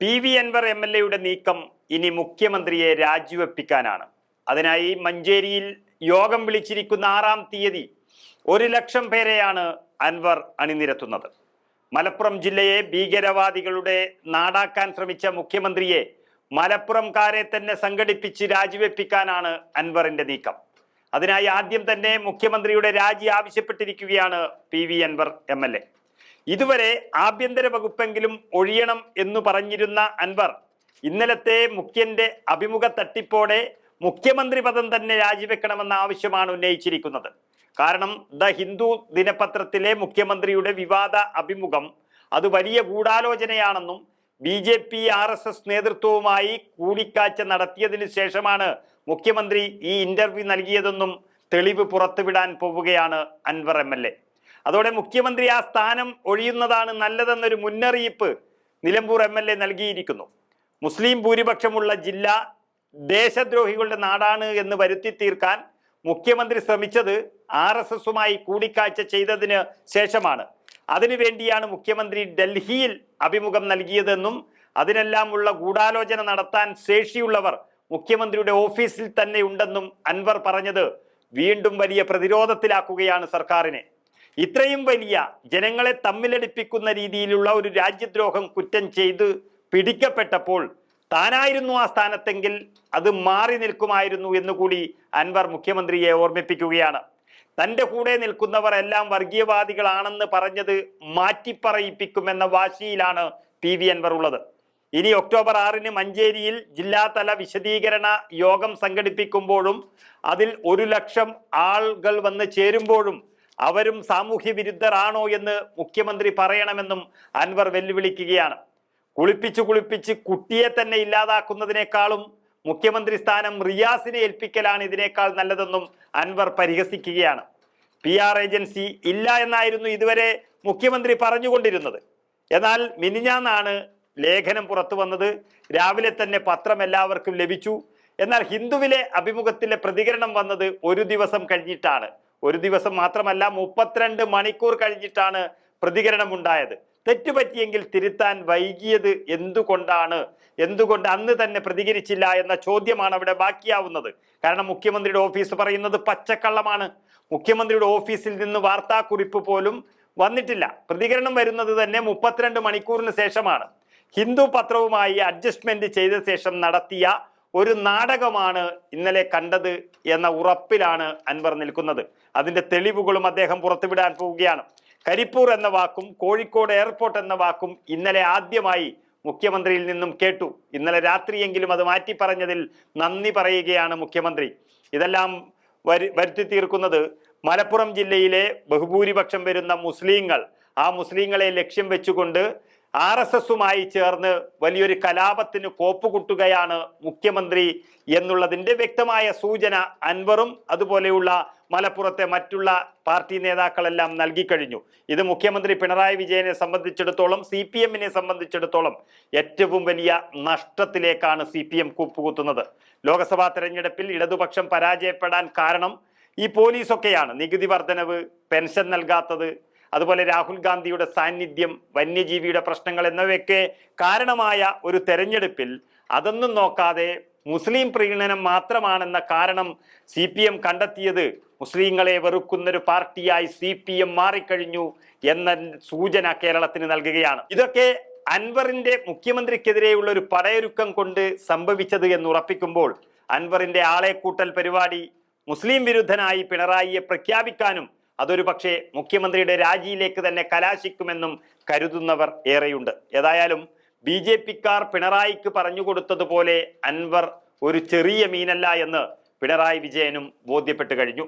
P V Anvar M L എയുടെ നീക്കം ഇനി മുഖ്യമന്ത്രിയെ രാജിവെപ്പിക്കാനാണ്. അതിനായി മഞ്ചേരിയിൽ യോഗം വിളിച്ചിരിക്കുന്ന ആറാം തീയതി ഒരു ലക്ഷം പേരെയാണ് അൻവർ അണിനിരത്തുന്നത്. മലപ്പുറം ജില്ലയെ ഭീകരവാദികളുടെ നാടാക്കാൻ ശ്രമിച്ച മുഖ്യമന്ത്രിയെ മലപ്പുറംകാരെ തന്നെ സംഘടിപ്പിച്ച് രാജിവെപ്പിക്കാനാണ് അൻവറിന്റെ നീക്കം. അതിനായി ആദ്യം തന്നെ മുഖ്യമന്ത്രിയുടെ രാജി ആവശ്യപ്പെട്ടിരിക്കുകയാണ് P V Anvar M L A. ഇതുവരെ ആഭ്യന്തര വകുപ്പെങ്കിലും ഒഴിയണം എന്ന് പറഞ്ഞിരുന്ന അൻവർ ഇന്നലത്തെ മുഖ്യന്റെ അഭിമുഖ തട്ടിപ്പോടെ മുഖ്യമന്ത്രി പദം തന്നെ രാജിവെക്കണമെന്ന ആവശ്യമാണ് ഉന്നയിച്ചിരിക്കുന്നത്. കാരണം ദ ഹിന്ദു ദിനപത്രത്തിലെ മുഖ്യമന്ത്രിയുടെ വിവാദ അഭിമുഖം അത് വലിയ ഗൂഢാലോചനയാണെന്നും B J P R S S നേതൃത്വവുമായി കൂടിക്കാഴ്ച നടത്തിയതിനു ശേഷമാണ് മുഖ്യമന്ത്രി ഈ ഇന്റർവ്യൂ നൽകിയതെന്നും തെളിവ് പുറത്തുവിടാൻ പോവുകയാണ് അൻവർ എം അതോടെ മുഖ്യമന്ത്രി ആ സ്ഥാനം ഒഴിയുന്നതാണ് നല്ലതെന്നൊരു മുന്നറിയിപ്പ് നിലമ്പൂർ എം എൽ എ നൽകിയിരിക്കുന്നു. മുസ്ലിം ഭൂരിപക്ഷമുള്ള ജില്ല ദേശദ്രോഹികളുടെ നാടാണ് എന്ന് വരുത്തി തീർക്കാൻ മുഖ്യമന്ത്രി ശ്രമിച്ചത് ആർ എസ് എസുമായി കൂടിക്കാഴ്ച ചെയ്തതിന് ശേഷമാണ്. അതിനുവേണ്ടിയാണ് മുഖ്യമന്ത്രി ഡൽഹിയിൽ അഭിമുഖം നൽകിയതെന്നും അതിനെല്ലാമുള്ള ഗൂഢാലോചന നടത്താൻ ശേഷിയുള്ളവർ മുഖ്യമന്ത്രിയുടെ ഓഫീസിൽ തന്നെ ഉണ്ടെന്നും അൻവർ പറഞ്ഞത് വീണ്ടും വലിയ പ്രതിരോധത്തിലാക്കുകയാണ് സർക്കാരിനെ. ഇത്രയും വലിയ ജനങ്ങളെ തമ്മിലടിപ്പിക്കുന്ന രീതിയിലുള്ള ഒരു രാജ്യദ്രോഹം കുറ്റം ചെയ്ത് പിടിക്കപ്പെട്ടപ്പോൾ താനായിരുന്നു ആ സ്ഥാനത്തെങ്കിൽ അത് മാറി നിൽക്കുമായിരുന്നു എന്നുകൂടി അൻവർ മുഖ്യമന്ത്രിയെ ഓർമ്മിപ്പിക്കുകയാണ്. തന്റെ കൂടെ നിൽക്കുന്നവർ എല്ലാം വർഗീയവാദികളാണെന്ന് പറഞ്ഞത് മാറ്റിപ്പറയിപ്പിക്കുമെന്ന വാശിയിലാണ് പി വി അൻവർ ഉള്ളത്. ഇനി ഒക്ടോബർ ആറിന് മഞ്ചേരിയിൽ ജില്ലാതല വിശദീകരണ യോഗം സംഘടിപ്പിക്കുമ്പോഴും അതിൽ ഒരു ലക്ഷം ആളുകൾ വന്ന് ചേരുമ്പോഴും അവരും സാമൂഹ്യ വിരുദ്ധരാണോ എന്ന് മുഖ്യമന്ത്രി പറയണമെന്നും അൻവർ വെല്ലുവിളിക്കുകയാണ്. കുളിപ്പിച്ച് കുളിപ്പിച്ച് കുട്ടിയെ തന്നെ ഇല്ലാതാക്കുന്നതിനേക്കാളും മുഖ്യമന്ത്രി സ്ഥാനം റിയാസിനെ ഏൽപ്പിക്കലാണ് ഇതിനേക്കാൾ നല്ലതെന്നും അൻവർ പരിഹസിക്കുകയാണ്. പി ആർ ഏജൻസി ഇല്ല എന്നായിരുന്നു ഇതുവരെ മുഖ്യമന്ത്രി പറഞ്ഞുകൊണ്ടിരുന്നത്. എന്നാൽ മിനിഞ്ഞാന്നാണ് ലേഖനം പുറത്തു വന്നത്. രാവിലെ തന്നെ പത്രം എല്ലാവർക്കും ലഭിച്ചു. എന്നാൽ ഹിന്ദുവിലെ അഭിമുഖത്തിലെ പ്രതികരണം വന്നത് ഒരു ദിവസം കഴിഞ്ഞിട്ടാണ്. ഒരു ദിവസം മാത്രമല്ല മുപ്പത്തിരണ്ട് മണിക്കൂർ കഴിഞ്ഞിട്ടാണ് പ്രതികരണം ഉണ്ടായത് തെറ്റുപറ്റിയെങ്കിൽ തിരുത്താൻ വൈകിയത് എന്തുകൊണ്ടാണ്? എന്തുകൊണ്ട് അന്ന് തന്നെ പ്രതികരിച്ചില്ല എന്ന ചോദ്യമാണ് അവിടെ ബാക്കിയാവുന്നത്. കാരണം മുഖ്യമന്ത്രിയുടെ ഓഫീസ് പറയുന്നത് പച്ചക്കള്ളമാണ്. മുഖ്യമന്ത്രിയുടെ ഓഫീസിൽ നിന്ന് വാർത്താക്കുറിപ്പ് പോലും വന്നിട്ടില്ല. പ്രതികരണം വരുന്നത് തന്നെ മുപ്പത്തിരണ്ട് മണിക്കൂറിന് ശേഷമാണ്. ഹിന്ദു പത്രവുമായി അഡ്ജസ്റ്റ്മെന്റ് ചെയ്ത ശേഷം നടത്തിയ ഒരു നാടകമാണ് ഇന്നലെ കണ്ടത് എന്ന ഉറപ്പിലാണ് അൻവർ നിൽക്കുന്നത്. അതിന്റെ തെളിവുകളും അദ്ദേഹം പുറത്തുവിടാൻ പോവുകയാണ്. കരിപ്പൂർ എന്ന വാക്കും കോഴിക്കോട് എയർപോർട്ട് എന്ന വാക്കും ഇന്നലെ ആദ്യമായി മുഖ്യമന്ത്രിയിൽ നിന്നും കേട്ടു. ഇന്നലെ രാത്രിയെങ്കിലും അത് മാറ്റി പറഞ്ഞതിൽ നന്ദി പറയുകയാണ് മുഖ്യമന്ത്രി. ഇതെല്ലാം വരു വരുത്തി തീർക്കുന്നത് മലപ്പുറം ജില്ലയിലെ ബഹുഭൂരിപക്ഷം വരുന്ന മുസ്ലിങ്ങൾ. ആ മുസ്ലിങ്ങളെ ലക്ഷ്യം വെച്ചുകൊണ്ട് ആർ എസ് എസുമായി ചേർന്ന് വലിയൊരു കലാപത്തിന് കോപ്പുകുട്ടുകയാണ് മുഖ്യമന്ത്രി എന്നുള്ളതിന്റെ വ്യക്തമായ സൂചന അൻവറും അതുപോലെയുള്ള മലപ്പുറത്തെ മറ്റുള്ള പാർട്ടി നേതാക്കളെല്ലാം നൽകിക്കഴിഞ്ഞു ഇത് മുഖ്യമന്ത്രി പിണറായി വിജയനെ സംബന്ധിച്ചിടത്തോളം സി പി എമ്മിനെ സംബന്ധിച്ചിടത്തോളം ഏറ്റവും വലിയ നഷ്ടത്തിലേക്കാണ് സി പി എം കൂപ്പുകുത്തുന്നത്. ലോക്സഭാ തെരഞ്ഞെടുപ്പിൽ ഇടതുപക്ഷം പരാജയപ്പെടാൻ കാരണം ഈ പോലീസൊക്കെയാണ്. നികുതി വർധനവ് പെൻഷൻ നൽകാത്തത് അതുപോലെ രാഹുൽ ഗാന്ധിയുടെ സാന്നിധ്യം വന്യജീവിയുടെ പ്രശ്നങ്ങൾ എന്നിവയൊക്കെ കാരണമായ ഒരു തെരഞ്ഞെടുപ്പിൽ അതൊന്നും നോക്കാതെ മുസ്ലിം പ്രീണനം മാത്രമാണെന്ന കാരണം സി പി എം കണ്ടെത്തിയത് മുസ്ലിങ്ങളെ വെറുക്കുന്നൊരു പാർട്ടിയായി സി പി എം മാറിക്കഴിഞ്ഞു എന്ന സൂചന കേരളത്തിന് നൽകുകയാണ്. ഇതൊക്കെ അൻവറിന്റെ മുഖ്യമന്ത്രിക്കെതിരെയുള്ള ഒരു പടയൊരുക്കം കൊണ്ട് സംഭവിച്ചത് എന്ന് ഉറപ്പിക്കുമ്പോൾ അൻവറിന്റെ ആളെ കൂട്ടൽ പരിപാടി മുസ്ലിം വിരുദ്ധനായി പിണറായിയെ പ്രഖ്യാപിക്കാനും അതൊരു പക്ഷേ മുഖ്യമന്ത്രിയുടെ രാജിയിലേക്ക് തന്നെ കലാശിക്കുമെന്നും കരുതുന്നവർ ഏറെയുണ്ട്. ഏതായാലും ബി ജെ പിക്കാർ പിണറായിക്ക് പറഞ്ഞുകൊടുത്തതുപോലെ അൻവർ ഒരു ചെറിയ മീനല്ല എന്ന് പിണറായി വിജയനും ബോധ്യപ്പെട്ടു കഴിഞ്ഞു.